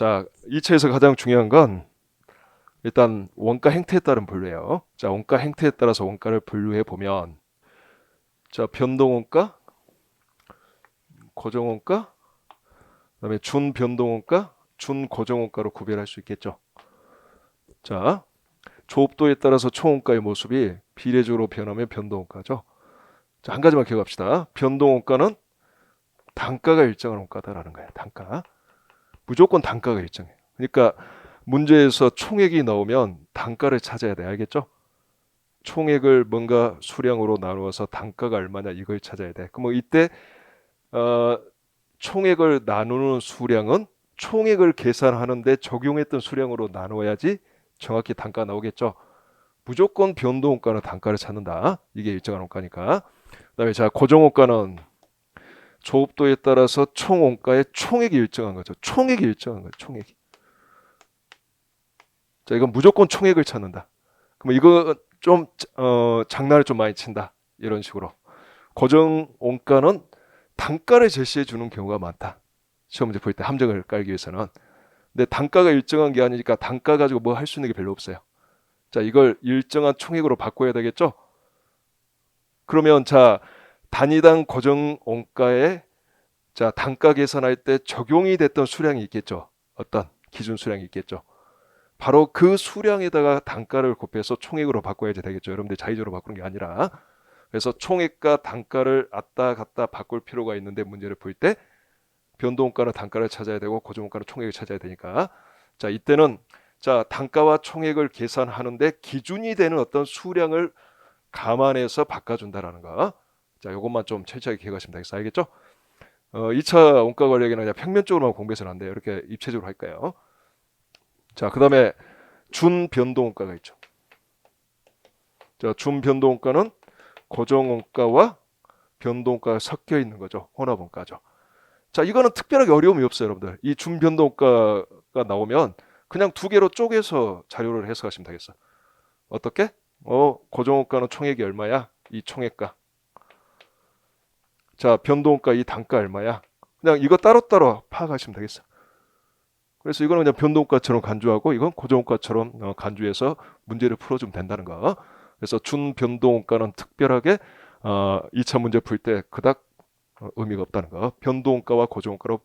자, 2차에서 가장 중요한 건 일단 원가 행태에 따른 분류예요. 자, 원가 행태에 따라서 원가를 분류해 보면 자, 변동 원가, 고정 원가, 그다음에 준 변동 원가, 준 고정 원가로 구별할 수 있겠죠. 자, 조업도에 따라서 총 원가의 모습이 비례적으로 변하면 변동 원가죠. 자, 한 가지만 기억합시다. 변동 원가는 단가가 일정한 원가다라는 거예요. 단가. 무조건 단가가 일정해요. 그러니까 문제에서 총액이 나오면 단가를 찾아야 돼. 알겠죠? 총액을 뭔가 수량으로 나누어서 단가가 얼마냐 이걸 찾아야 돼. 그럼 이때 어, 총액을 나누는 수량은 총액을 계산하는데 적용했던 수량으로 나눠야지 정확히 단가 나오겠죠. 무조건 변동원가는 단가를 찾는다. 이게 일정한 원가니까. 그다음에 자 고정원가는 조업도에 따라서 총 원가의 총액이 일정한 거죠. 총액이 일정한 거예요. 총액이. 자 이건 무조건 총액을 찾는다. 그럼 이거 좀 어, 장난을 좀 많이 친다. 이런 식으로. 고정 원가는 단가를 제시해 주는 경우가 많다. 시험 문제 볼 때 함정을 깔기 위해서는. 근데 단가가 일정한 게 아니니까 단가 가지고 뭐 할 수 있는 게 별로 없어요. 자, 이걸 일정한 총액으로 바꿔야 되겠죠? 그러면 자, 단위당 고정 원가에 자, 단가 계산할 때 적용이 됐던 수량이 있겠죠. 어떤 기준 수량이 있겠죠. 바로 그 수량에다가 단가를 곱해서 총액으로 바꿔야지 되겠죠. 여러분들 자의적으로 바꾸는 게 아니라. 그래서 총액과 단가를 왔다 갔다 바꿀 필요가 있는데 문제를 볼 때 변동원가는 단가를 찾아야 되고 고정원가는 총액을 찾아야 되니까 자 이때는 자 단가와 총액을 계산하는데 기준이 되는 어떤 수량을 감안해서 바꿔준다라는 거. 자 이것만 좀 철저하게 기억하시면 되겠어요. 알겠죠? 어, 2차 원가 관리에는 그냥 평면 적으로만 공부해서는 안 돼요. 이렇게 입체적으로 할까요? 자, 그 다음에 준 변동 원가가 있죠. 자, 준 변동 원가는 고정 원가와 변동 원가가 섞여 있는 거죠. 혼합 원가죠. 자, 이거는 특별하게 어려움이 없어요, 여러분들. 이 준 변동 원가가 나오면 그냥 두 개로 쪼개서 자료를 해석하시면 되겠어. 어떻게? 어, 고정 원가는 총액이 얼마야? 이 총액가. 자, 변동원가 이 단가 얼마야? 그냥 이거 따로따로 파악하시면 되겠어. 그래서 이거는 그냥 변동가처럼 간주하고 이건 고정가처럼 어, 간주해서 문제를 풀어주면 된다는 거. 그래서 준 변동가는 특별하게 어, 2차 문제 풀 때 그닥 어, 의미가 없다는 거. 변동가와 고정가로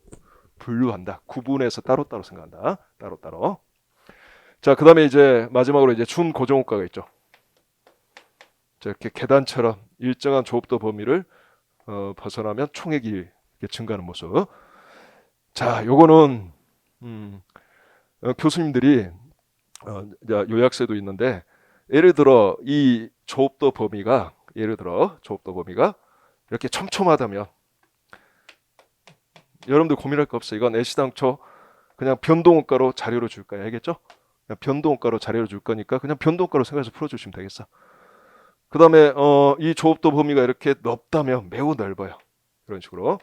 분류한다. 구분해서 따로따로 생각한다. 따로따로. 자, 그 다음에 이제 마지막으로 이제 준 고정가가 있죠. 자, 이렇게 계단처럼 일정한 조업도 범위를 어, 벗어나면 총액이 증가하는 모습. 자, 요거는 음, 어, 교수님들이 어, 요약서도 있는데 예를 들어 이 조업도 범위가 예를 들어 조업도 범위가 이렇게 촘촘하다면 여러분들 고민할 거 없어요. 이건 애시당초 그냥 변동원가로 자료로 줄 거야. 알겠죠? 변동원가로 자료로 줄 거니까 그냥 변동원가로 생각해서 풀어주시면 되겠어. 그 다음에 어, 이 조업도 범위가 이렇게 넓다면 매우 넓어요. 이런 식으로.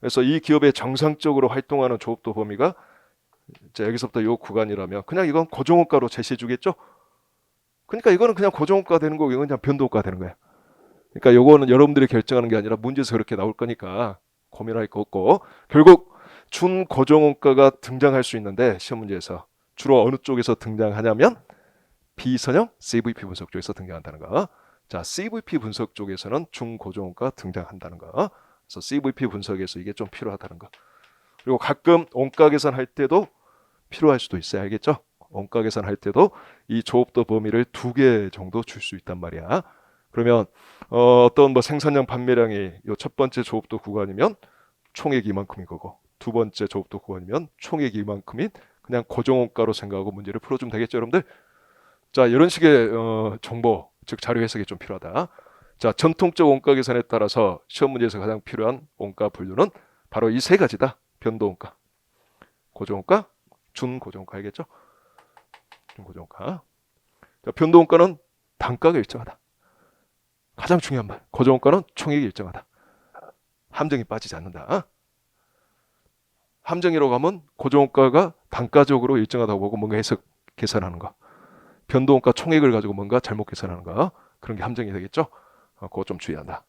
그래서 이 기업의 정상적으로 활동하는 조업도 범위가 자, 여기서부터 요 구간이라면 그냥 이건 고정원가로 제시해 주겠죠? 그러니까 이거는 그냥 고정원가 되는 거고 이건 그냥 변동가 되는 거야. 그러니까 요거는 여러분들이 결정하는 게 아니라 문제에서 그렇게 나올 거니까 고민할 거 없고 결국 준 고정원가가 등장할 수 있는데 시험 문제에서 주로 어느 쪽에서 등장하냐면 비선형 CVP 분석 쪽에서 등장한다는 거. 자, CVP 분석 쪽에서는 중 고정원가 등장한다는 거. 그래서 CVP 분석에서 이게 좀 필요하다는 거. 그리고 가끔 원가 계산할 때도 필요할 수도 있어요. 알겠죠? 원가 계산할 때도 이 조업도 범위를 두 개 정도 줄 수 있단 말이야. 그러면 어, 어떤 뭐 생산량 판매량이 요 첫 번째 조업도 구간이면 총액이 이만큼인 거고 두 번째 조업도 구간이면 총액이 이만큼인 그냥 고정원가로 생각하고 문제를 풀어주면 되겠죠, 여러분들? 자, 이런 식의 어, 정보, 즉 자료 해석이 좀 필요하다. 자, 전통적 원가 계산에 따라서 시험 문제에서 가장 필요한 원가 분류는 바로 이 세 가지다. 변동원가, 고정원가, 준고정원가 알겠죠? 준고정원가. 자, 변동원가는 단가가 일정하다. 가장 중요한 말. 고정원가는 총액이 일정하다. 함정이 빠지지 않는다. 함정이라고 하면 고정원가가 단가적으로 일정하다고 보고 뭔가 해석 계산하는 거. 변동원가 총액을 가지고 뭔가 잘못 계산하는 거. 그런 게 함정이 되겠죠? 어, 그거 좀 주의한다.